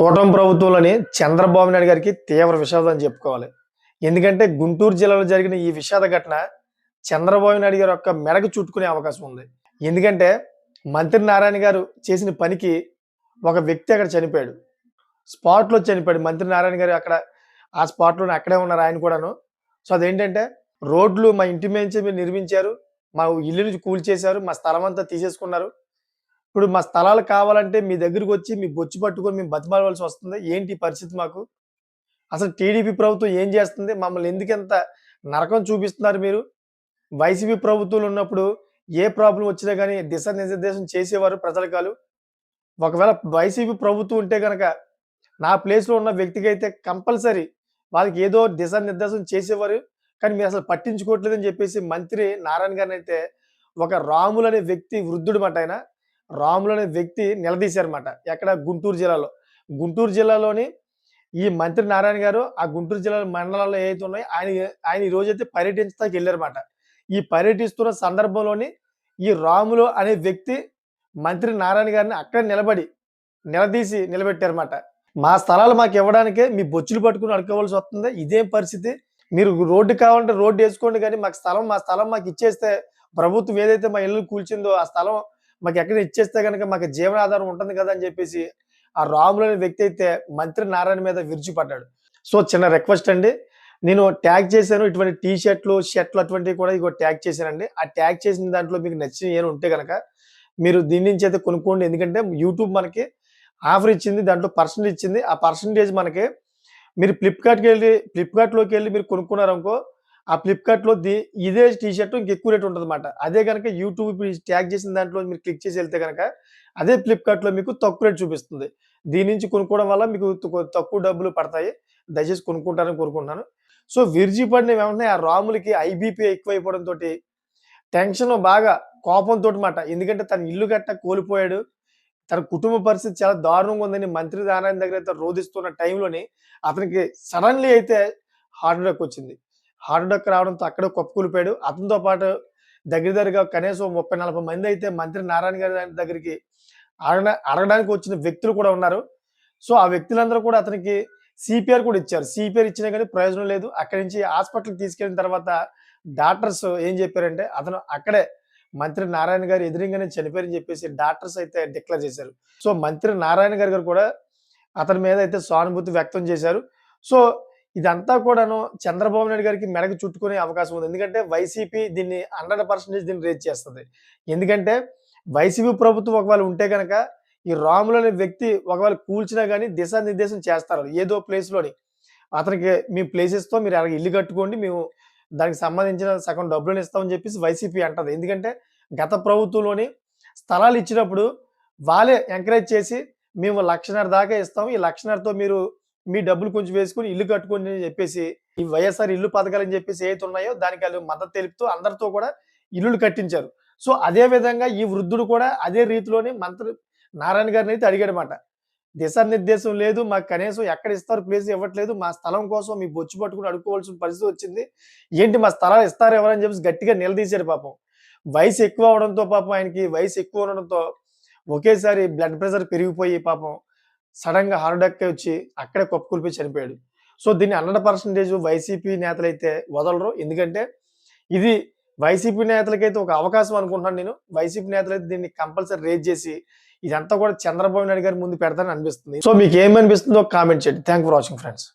కూటమి ప్రభుత్వంలోని చంద్రబాబు నాయుడు గారికి తీవ్ర విషాదం అని చెప్పుకోవాలి. ఎందుకంటే గుంటూరు జిల్లాలో జరిగిన ఈ విషాద ఘటన చంద్రబాబు నాయుడు గారి యొక్క మెడకు చుట్టుకునే అవకాశం ఉంది. ఎందుకంటే మంత్రి నారాయణ గారు చేసిన పనికి ఒక వ్యక్తి అక్కడ చనిపోయాడు. స్పాట్లో చనిపోయాడు మంత్రి నారాయణ గారు అక్కడ. ఆ స్పాట్లోనే అక్కడే ఉన్నారు ఆయన కూడాను. సో అదేంటంటే రోడ్లు మా ఇంటి నుంచి మీరు నిర్మించారు మా ఇల్లు నుంచి కూల్చేశారు మా స్థలం అంతా తీసేసుకున్నారు. ఇప్పుడు మా స్థలాలు కావాలంటే మీ దగ్గరికి వచ్చి మీ బొచ్చు పట్టుకొని మేము బతిమాలవలసి వస్తుంది. ఏంటి పరిస్థితి మాకు? అసలు టీడీపీ ప్రభుత్వం ఏం చేస్తుంది? మమ్మల్ని ఎందుకంత నరకం చూపిస్తున్నారు మీరు? వైసీపీ ప్రభుత్వాలు ఉన్నప్పుడు ఏ ప్రాబ్లం వచ్చినా కానీ దిశ నిర్దేశం చేసేవారు ప్రజల ఒకవేళ వైసీపీ ప్రభుత్వం ఉంటే కనుక నా ప్లేస్లో ఉన్న వ్యక్తికి అయితే కంపల్సరీ వాళ్ళకి ఏదో దిశ నిర్దేశం చేసేవారు. కానీ మీరు అసలు పట్టించుకోవట్లేదని చెప్పేసి మంత్రి నారాయణ గారిని అయితే ఒక రాములు అనే వ్యక్తి వృద్ధుడు మాట ఆయన. రాములు అనే వ్యక్తి నిలదీశారన్నమాట. ఎక్కడ? గుంటూరు జిల్లాలో. గుంటూరు జిల్లాలోని ఈ మంత్రి నారాయణ గారు ఆ గుంటూరు జిల్లా మండలాల్లో ఏవైతే ఉన్నాయో ఆయన ఆయన ఈ రోజైతే పర్యటించడానికి వెళ్ళారన్నమాట. ఈ పర్యటిస్తున్న సందర్భంలోని ఈ రాములు అనే వ్యక్తి మంత్రి నారాయణ గారిని అక్కడ నిలబడి నిలదీసి నిలబెట్టారన్నమాట. మా స్థలాలు మాకు ఇవ్వడానికే మీ బొచ్చులు పట్టుకుని అడుకోవాల్సి వస్తుంది. ఇదేం పరిస్థితి. మీరు రోడ్డు కావాలంటే రోడ్డు వేసుకోండి కానీ మాకు స్థలం మా స్థలం మాకు ఇచ్చేస్తే ప్రభుత్వం ఏదైతే మా ఇల్లు కూల్చిందో ఆ స్థలం మాకు ఎక్కడ ఇచ్చేస్తే కనుక మాకు జీవనాధారం ఉంటుంది కదా అని చెప్పేసి ఆ రాములు వ్యక్తి అయితే మంత్రి నారాయణ మీద విరుచుపడ్డాడు. సో చిన్న రిక్వెస్ట్ అండి. నేను ట్యాగ్ చేశాను. ఇటువంటి టీ షర్ట్లు షర్ట్లు అటువంటివి కూడా ఇగో ట్యాగ్ చేశానండి. ఆ ట్యాగ్ చేసిన దాంట్లో మీకు నచ్చిన ఏమైనా ఉంటే కనుక మీరు దీని నుంచి అయితే కొనుక్కోండి. ఎందుకంటే యూట్యూబ్ మనకి ఆఫర్ ఇచ్చింది దాంట్లో పర్సెంట్ ఇచ్చింది. ఆ పర్సంటేజ్ మనకి మీరు ఫ్లిప్కార్ట్కి వెళ్ళి ఫ్లిప్కార్ట్లోకి వెళ్ళి మీరు కొనుక్కున్నారనుకో ఆ ఫ్లిప్కార్ట్లో ది ఇదే టీ షర్ట్ ఇంక ఎక్కువ రేట్ ఉంటుంది అనమాట అదే కనుక యూట్యూబ్ ట్యాగ్ చేసిన దాంట్లో మీరు క్లిక్ చేసి వెళ్తే కనుక అదే ఫ్లిప్కార్ట్లో మీకు తక్కువ రేట్ చూపిస్తుంది. దీని నుంచి కొనుక్కోవడం వల్ల మీకు తక్కువ డబ్బులు పడతాయి. దయచేసి కొనుక్కుంటారని కోరుకుంటున్నాను. సో విరిజి పడిన వెంటనే ఆ రాములకి ఐబీపీ ఎక్కువైపోవడంతో టెన్షన్ బాగా కోపంతో మాట. ఎందుకంటే తన ఇల్లు గట్ట కోల్పోయాడు. తన కుటుంబ పరిస్థితి చాలా దారుణంగా ఉందని మంత్రి నారాయణ దగ్గర అయితే రోధిస్తున్న టైంలోని అతనికి సడన్లీ అయితే హార్ట్ అటాక్ వచ్చింది. హార్ట్ అటాక్ రావడంతో అక్కడే కొప్పుకూలిపోయాడు. అతనితో పాటు దగ్గర దగ్గరగా కనీసం ముప్పై నలభై మంది అయితే మంత్రి నారాయణ గారి దగ్గరికి అడగడానికి వచ్చిన వ్యక్తులు కూడా ఉన్నారు. సో ఆ వ్యక్తులందరూ కూడా అతనికి సిపిఆర్ కూడా ఇచ్చారు. సిపిఆర్ ఇచ్చినా కానీ ప్రయోజనం లేదు. అక్కడి నుంచి హాస్పిటల్కి తీసుకెళ్ళిన తర్వాత డాక్టర్స్ ఏం చెప్పారంటే అతను అక్కడే మంత్రి నారాయణ గారు ఎదురుగానే చనిపోయారని చెప్పేసి డాక్టర్స్ అయితే డిక్లేర్ చేశారు. సో మంత్రి నారాయణ గారు గారు కూడా అతని మీద అయితే సానుభూతి వ్యక్తం చేశారు. సో ఇదంతా కూడాను చంద్రబాబు నాయుడు గారికి మెడకు చుట్టుకునే అవకాశం ఉంది. ఎందుకంటే వైసీపీ దీన్ని హండ్రెడ్ పర్సెంటేజ్ దీన్ని రేజ్ చేస్తుంది. ఎందుకంటే వైసీపీ ప్రభుత్వం ఒకవేళ ఉంటే కనుక ఈ రాములు అనే వ్యక్తి ఒకవేళ కూల్చినా కానీ దిశానిర్దేశం చేస్తారు. ఏదో ప్లేస్లోని అతనికి మీ ప్లేసెస్తో మీరు అలాగే ఇల్లు కట్టుకోండి మేము దానికి సంబంధించిన సగం డబ్బులను ఇస్తామని చెప్పేసి వైసీపీ అంటది. ఎందుకంటే గత ప్రభుత్వంలోని స్థలాలు ఇచ్చినప్పుడు వాళ్ళే ఎంకరేజ్ చేసి మేము లక్షన్నర దాకా ఇస్తాం ఈ లక్షన్నరతో మీరు మీ డబ్బులు కొంచెం వేసుకుని ఇల్లు కట్టుకోండి అని చెప్పేసి ఈ వైఎస్ఆర్ ఇల్లు పథకాలని చెప్పేసి ఏవైతే ఉన్నాయో దానికి వాళ్ళు మద్దతు తెలుపుతూ అందరితో కూడా ఇల్లులు కట్టించారు. సో అదే విధంగా ఈ వృద్ధుడు కూడా అదే రీతిలోనే మంత్రి నారాయణ గారిని అయితే అడిగాడమాట దిశానిర్దేశం లేదు మాకు కనీసం ఎక్కడ ఇస్తారు ప్లేస్ ఇవ్వట్లేదు మా స్థలం కోసం మీ బొచ్చు పట్టుకుని అడుక్కోవాల్సిన పరిస్థితి వచ్చింది. ఏంటి మా స్థలాలు ఇస్తారు ఎవరని చెప్పేసి గట్టిగా నిలదీశారు పాపం. వయసు ఎక్కువ అవడంతో పాపం ఆయనకి వయసు ఎక్కువ ఉండడంతో ఒకేసారి బ్లడ్ ప్రెషర్ పెరిగిపోయి పాపం. సడన్గా హార్ట్ అటాక్ వచ్చి అక్కడే కొప్పుకూలిపోయి చనిపోయాడు. సో దీన్ని హండ్రెడ్ పర్సెంటేజ్ వైసీపీ నేతలైతే వదలరు. ఎందుకంటే ఇది వైసీపీ నేతలకైతే ఒక అవకాశం అనుకుంటున్నాను నేను. వైసీపీ నేతలైతే దీన్ని కంపల్సరీ రేజ్ చేసి ఇదంతా కూడా చంద్రబాబు నాయుడు గారి ముందు పెడతానని అనిపిస్తుంది. సో మీకు ఏమనిపిస్తుందో కామెంట్ చేయండి. Thank for watching friends